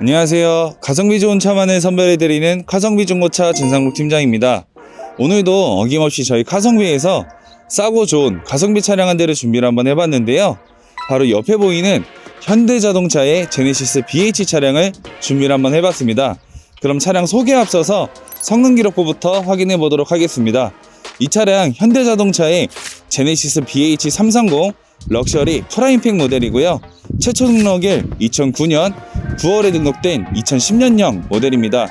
안녕하세요. 가성비 좋은 차만을 선별해드리는 가성비 중고차 진상국 팀장입니다. 오늘도 어김없이 저희 가성비에서 싸고 좋은 가성비 차량 한 대를 준비를 한번 해봤는데요. 바로 옆에 보이는 현대자동차의 제네시스 BH 차량을 준비를 한번 해봤습니다. 그럼 차량 소개 앞서서 성능 기록부부터 확인해 보도록 하겠습니다. 이 차량 현대자동차의 제네시스 BH330 럭셔리 프라임팩 모델이고요. 최초 등록일 2009년 9월에 등록된 2010년형 모델입니다.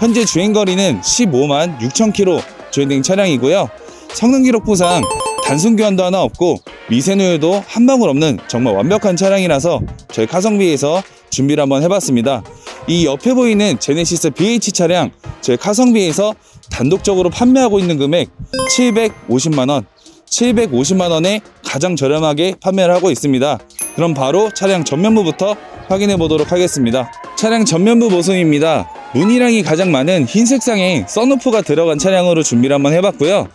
현재 주행거리는 15만 6천 킬로 주행된 차량이고요. 성능 기록부상 단순 교환도 하나 없고 미세누유도 한 방울 없는 정말 완벽한 차량이라서 저희 카성비에서 준비를 한번 해봤습니다. 이 옆에 보이는 제네시스 BH 차량 저희 카성비에서 단독적으로 판매하고 있는 금액 750만 원, 750만 원에 가장 저렴하게 판매를 하고 있습니다. 그럼 바로 차량 전면부부터 확인해 보도록 하겠습니다. 차량 전면부 모습입니다. 무늬랑이 가장 많은 흰색상의 썬루프가 들어간 차량으로 준비를 한번 해봤고요.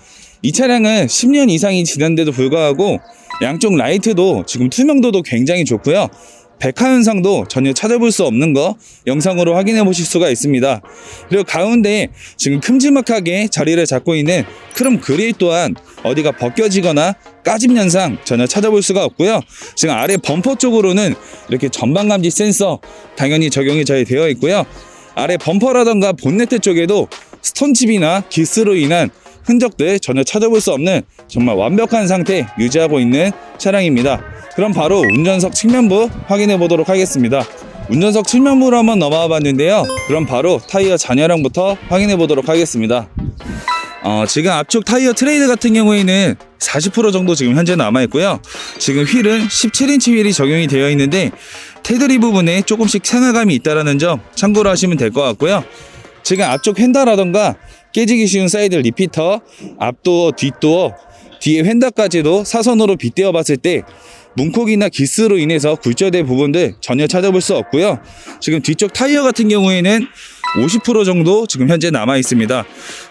이 차량은 10년 이상이 지난데도 불구하고 양쪽 라이트도 지금 투명도도 굉장히 좋고요. 백화 현상도 전혀 찾아볼 수 없는 거 영상으로 확인해 보실 수가 있습니다. 그리고 가운데 지금 큼지막하게 자리를 잡고 있는 크롬 그릴 또한 어디가 벗겨지거나 까짐 현상 전혀 찾아볼 수가 없고요. 지금 아래 범퍼 쪽으로는 이렇게 전방 감지 센서 당연히 적용이 잘 되어 있고요. 아래 범퍼라던가 본네트 쪽에도 스톤칩이나 기스로 인한 흔적들 전혀 찾아볼 수 없는 정말 완벽한 상태 유지하고 있는 차량입니다. 그럼 바로 운전석 측면부 확인해 보도록 하겠습니다. 운전석 측면부로 한번 넘어와 봤는데요. 그럼 바로 타이어 잔여량부터 확인해 보도록 하겠습니다. 어, 지금 앞쪽 타이어 트레이드 같은 경우에는 40% 정도 지금 현재 남아 있고요. 지금 휠은 17인치 휠이 적용이 되어 있는데 테두리 부분에 조금씩 생화감이 있다라는 점 참고로 하시면 될 것 같고요. 지금 앞쪽 휀다라던가 깨지기 쉬운 사이드 리피터, 앞도어, 뒷도어, 뒤에 휀다까지도 사선으로 빗대어 봤을 때 문콕이나 기스로 인해서 굴절된 부분들 전혀 찾아볼 수 없고요. 지금 뒤쪽 타이어 같은 경우에는 50% 정도 지금 현재 남아 있습니다.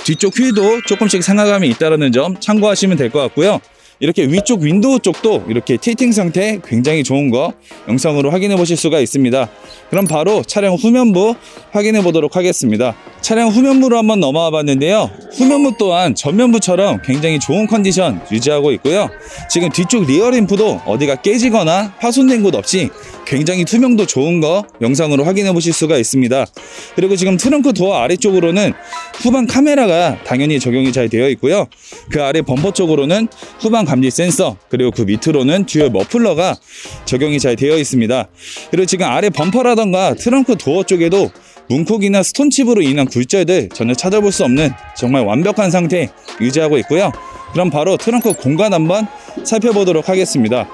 뒤쪽 휠도 조금씩 상하감이 있다는 점 참고하시면 될 것 같고요. 이렇게 위쪽 윈도우 쪽도 이렇게 틸팅 상태 굉장히 좋은 거 영상으로 확인해 보실 수가 있습니다. 그럼 바로 차량 후면부 확인해 보도록 하겠습니다. 차량 후면부로 한번 넘어와 봤는데요. 후면부 또한 전면부처럼 굉장히 좋은 컨디션 유지하고 있고요. 지금 뒤쪽 리어 램프도 어디가 깨지거나 파손된 곳 없이 굉장히 투명도 좋은 거 영상으로 확인해 보실 수가 있습니다. 그리고 지금 트렁크 도어 아래쪽으로는 후방 카메라가 당연히 적용이 잘 되어 있고요. 그 아래 범퍼 쪽으로는 후방 감지 센서 그리고 그 밑으로는 듀얼 머플러가 적용이 잘 되어 있습니다. 그리고 지금 아래 범퍼라던가 트렁크 도어 쪽에도 문콕이나 스톤칩으로 인한 굴절들 전혀 찾아볼 수 없는 정말 완벽한 상태 유지하고 있고요. 그럼 바로 트렁크 공간 한번 살펴보도록 하겠습니다.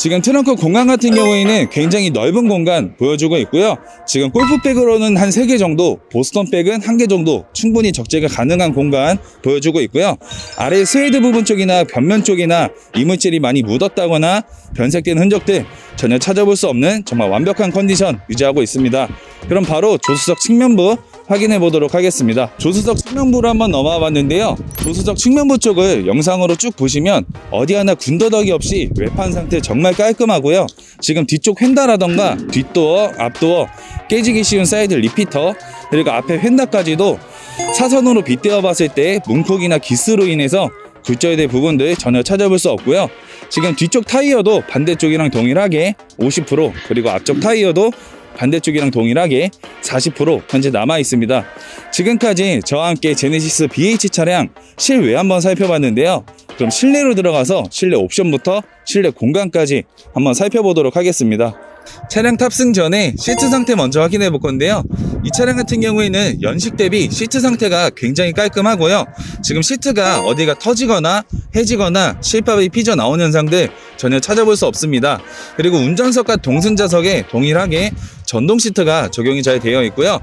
지금 트렁크 공간 같은 경우에는 굉장히 넓은 공간 보여주고 있고요. 지금 골프백으로는 한 3개 정도, 보스턴백은 1개 정도 충분히 적재가 가능한 공간 보여주고 있고요. 아래 스웨이드 부분 쪽이나 벽면 쪽이나 이물질이 많이 묻었다거나 변색된 흔적들 전혀 찾아볼 수 없는 정말 완벽한 컨디션 유지하고 있습니다. 그럼 바로 조수석 측면부 확인해 보도록 하겠습니다. 조수석 측면부로 한번 넘어와 봤는데요. 조수석 측면부 쪽을 영상으로 쭉 보시면 어디 하나 군더더기 없이 외판 상태 정말 깔끔하고요. 지금 뒤쪽 휀다라던가 뒷도어, 앞도어 깨지기 쉬운 사이드 리피터 그리고 앞에 휀다까지도 사선으로 빗대어 봤을 때 문콕이나 기스로 인해서 굴절된 부분들 전혀 찾아볼 수 없고요. 지금 뒤쪽 타이어도 반대쪽이랑 동일하게 50% 그리고 앞쪽 타이어도 반대쪽이랑 동일하게 40% 현재 남아 있습니다. 지금까지 저와 함께 제네시스 BH 차량 실외 한번 살펴봤는데요. 그럼 실내로 들어가서 실내 옵션부터 실내 공간까지 한번 살펴보도록 하겠습니다. 차량 탑승 전에 시트 상태 먼저 확인해 볼 건데요. 이 차량 같은 경우에는 연식 대비 시트 상태가 굉장히 깔끔하고요. 지금 시트가 어디가 터지거나 해지거나 실밥이 삐져 나온 현상들 전혀 찾아볼 수 없습니다. 그리고 운전석과 동승자석에 동일하게 전동 시트가 적용이 잘 되어 있고요.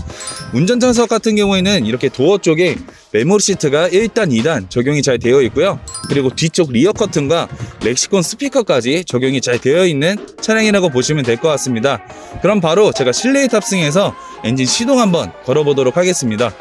운전자석 같은 경우에는 이렇게 도어 쪽에 메모리 시트가 1단, 2단 적용이 잘 되어 있고요. 그리고 뒤쪽 리어 커튼과 렉시콘 스피커까지 적용이 잘 되어 있는 차량이라고 보시면 될 것 같습니다. 그럼 바로 제가 실내에 탑승해서 엔진 시동 한번 걸어보도록 하겠습니다.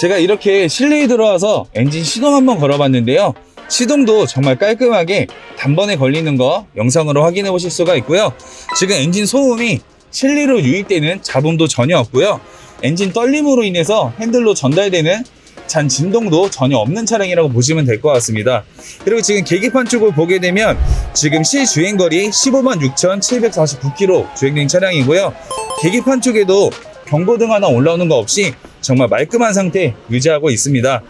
제가 이렇게 실내에 들어와서 엔진 시동 한번 걸어봤는데요. 시동도 정말 깔끔하게 단번에 걸리는 거 영상으로 확인해 보실 수가 있고요. 지금 엔진 소음이 실리로 유입되는 잡음도 전혀 없고요. 엔진 떨림으로 인해서 핸들로 전달되는 잔 진동도 전혀 없는 차량이라고 보시면 될 것 같습니다. 그리고 지금 계기판 쪽을 보게 되면 지금 시 주행거리 15만 6,749km 주행된 차량이고요. 계기판 쪽에도 경고등 하나 올라오는 거 없이 정말 말끔한 상태 유지하고 있습니다.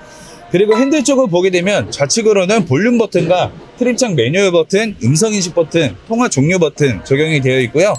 그리고 핸들 쪽을 보게 되면 좌측으로는 볼륨 버튼과 트림창 매뉴얼 버튼, 음성 인식 버튼, 통화 종료 버튼 적용이 되어 있고요.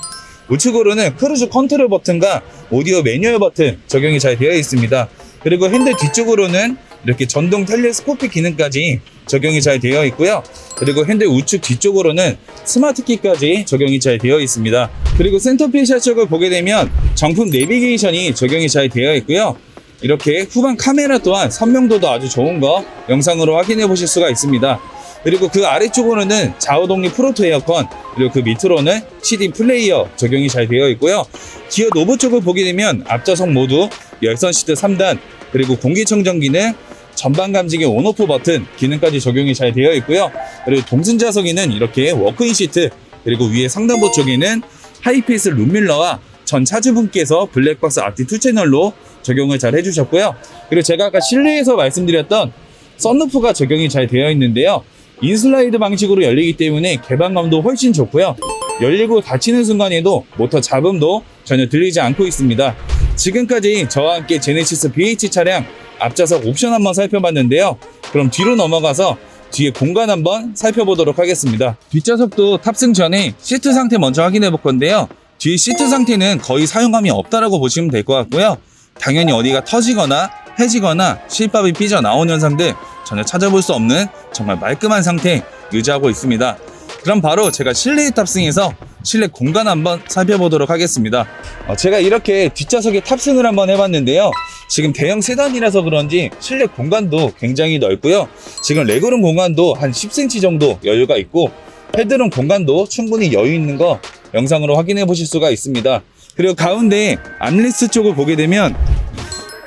우측으로는 크루즈 컨트롤 버튼과 오디오 매뉴얼 버튼 적용이 잘 되어 있습니다. 그리고 핸들 뒤쪽으로는 이렇게 전동 텔레스코픽 기능까지 적용이 잘 되어 있고요. 그리고 핸들 우측 뒤쪽으로는 스마트 키까지 적용이 잘 되어 있습니다. 그리고 센터페시아 쪽을 보게 되면 정품 내비게이션이 적용이 잘 되어 있고요. 이렇게 후방 카메라 또한 선명도도 아주 좋은 거 영상으로 확인해 보실 수가 있습니다. 그리고 그 아래쪽으로는 좌우 독립 프로토 에어컨 그리고 그 밑으로는 CD 플레이어 적용이 잘 되어 있고요. 기어 노브 쪽을 보게 되면 앞좌석 모두 열선 시트 3단 그리고 공기청정 기능 전방 감지기 온오프 버튼 기능까지 적용이 잘 되어 있고요. 그리고 동승 좌석에는 이렇게 워크인 시트 그리고 위에 상단부 쪽에는 하이페이스 룸밀러와 전 차주분께서 블랙박스 앞뒤 투 채널로 적용을 잘 해주셨고요. 그리고 제가 아까 실내에서 말씀드렸던 썬루프가 적용이 잘 되어 있는데요. 인슬라이드 방식으로 열리기 때문에 개방감도 훨씬 좋고요. 열리고 닫히는 순간에도 모터 잡음도 전혀 들리지 않고 있습니다. 지금까지 저와 함께 제네시스 BH 차량 앞좌석 옵션 한번 살펴봤는데요. 그럼 뒤로 넘어가서 뒤에 공간 한번 살펴보도록 하겠습니다. 뒷좌석도 탑승 전에 시트 상태 먼저 확인해 볼 건데요. 뒤 시트 상태는 거의 사용감이 없다라고 보시면 될 것 같고요. 당연히 어디가 터지거나 해지거나 실밥이 삐져 나온 현상들 전혀 찾아볼 수 없는 정말 말끔한 상태 유지하고 있습니다. 그럼 바로 제가 실내에 탑승해서 실내 공간 한번 살펴보도록 하겠습니다. 어, 제가 이렇게 뒷좌석에 탑승을 한번 해봤는데요. 지금 대형 세단이라서 그런지 실내 공간도 굉장히 넓고요. 지금 레그룸 공간도 한 10cm 정도 여유가 있고 헤드룸 공간도 충분히 여유 있는 거 영상으로 확인해 보실 수가 있습니다. 그리고 가운데 암리스 쪽을 보게 되면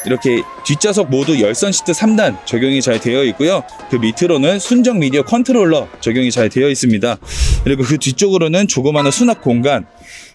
이렇게 뒷좌석 모두 열선 시트 3단 적용이 잘 되어 있고요. 그 밑으로는 순정 미디어 컨트롤러 적용이 잘 되어 있습니다. 그리고 그 뒤쪽으로는 조그마한 수납 공간,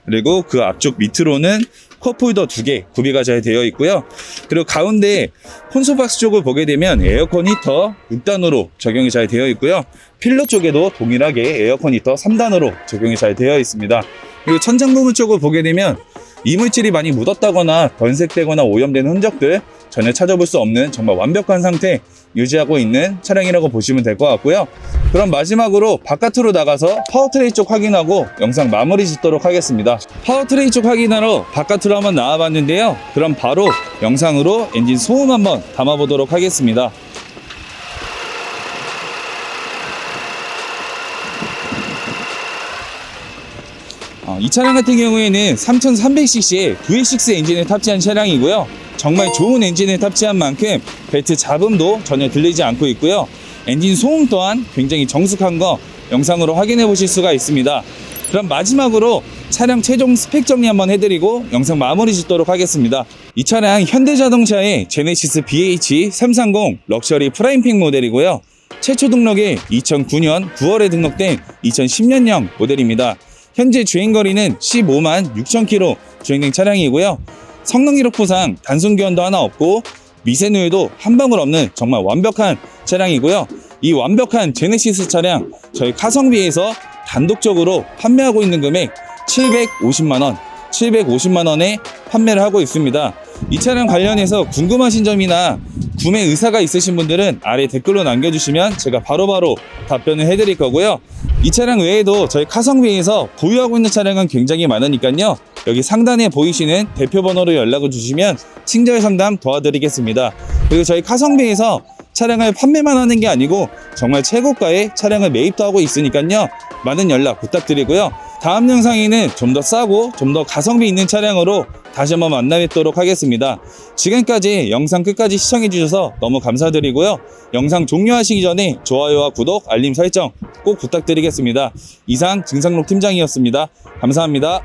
그리고 그 앞쪽 밑으로는 컵홀더 두 개 구비가 잘 되어 있고요. 그리고 가운데 콘솔박스 쪽을 보게 되면 에어컨 히터 6단으로 적용이 잘 되어 있고요. 필러 쪽에도 동일하게 에어컨 히터 3단으로 적용이 잘 되어 있습니다. 그리고 천장 부분 쪽을 보게 되면 이물질이 많이 묻었다거나 변색되거나 오염된 흔적들 전혀 찾아볼 수 없는 정말 완벽한 상태 유지하고 있는 차량이라고 보시면 될 것 같고요. 그럼 마지막으로 바깥으로 나가서 파워트레이 쪽 확인하고 영상 마무리 짓도록 하겠습니다. 파워트레이 쪽 확인하러 바깥으로 한번 나와봤는데요. 그럼 바로 영상으로 엔진 소음 한번 담아보도록 하겠습니다. 어, 이 차량 같은 경우에는 3300cc의 V6 엔진을 탑재한 차량이고요. 정말 좋은 엔진을 탑재한 만큼 벨트 잡음도 전혀 들리지 않고 있고요. 엔진 소음 또한 굉장히 정숙한 거 영상으로 확인해 보실 수가 있습니다. 그럼 마지막으로 차량 최종 스펙 정리 한번 해드리고 영상 마무리 짓도록 하겠습니다. 이 차량 현대자동차의 제네시스 BH330 럭셔리 프라임픽 모델이고요. 최초 등록이 2009년 9월에 등록된 2010년형 모델입니다. 현재 주행거리는 15만 6천 킬로 주행된 차량이고요. 성능 기록부상 단순 교환도 하나 없고 미세누유도 한 방울 없는 정말 완벽한 차량이고요. 이 완벽한 제네시스 차량 저희 카성비에서 단독적으로 판매하고 있는 금액 750만 원, 750만 원에 판매를 하고 있습니다. 이 차량 관련해서 궁금하신 점이나 구매 의사가 있으신 분들은 아래 댓글로 남겨주시면 제가 바로 바로 답변을 해드릴 거고요. 이 차량 외에도 저희 카성비에서 보유하고 있는 차량은 굉장히 많으니까요. 여기 상단에 보이시는 대표 번호로 연락을 주시면 친절 상담 도와드리겠습니다. 그리고 저희 카성비에서 차량을 판매만 하는 게 아니고 정말 최고가의 차량을 매입도 하고 있으니까요. 많은 연락 부탁드리고요. 다음 영상에는 좀 더 싸고 좀 더 가성비 있는 차량으로 다시 한번 만나 뵙도록 하겠습니다. 지금까지 영상 끝까지 시청해 주셔서 너무 감사드리고요. 영상 종료하시기 전에 좋아요와 구독, 알림 설정 꼭 부탁드리겠습니다. 이상 증상록 팀장이었습니다. 감사합니다.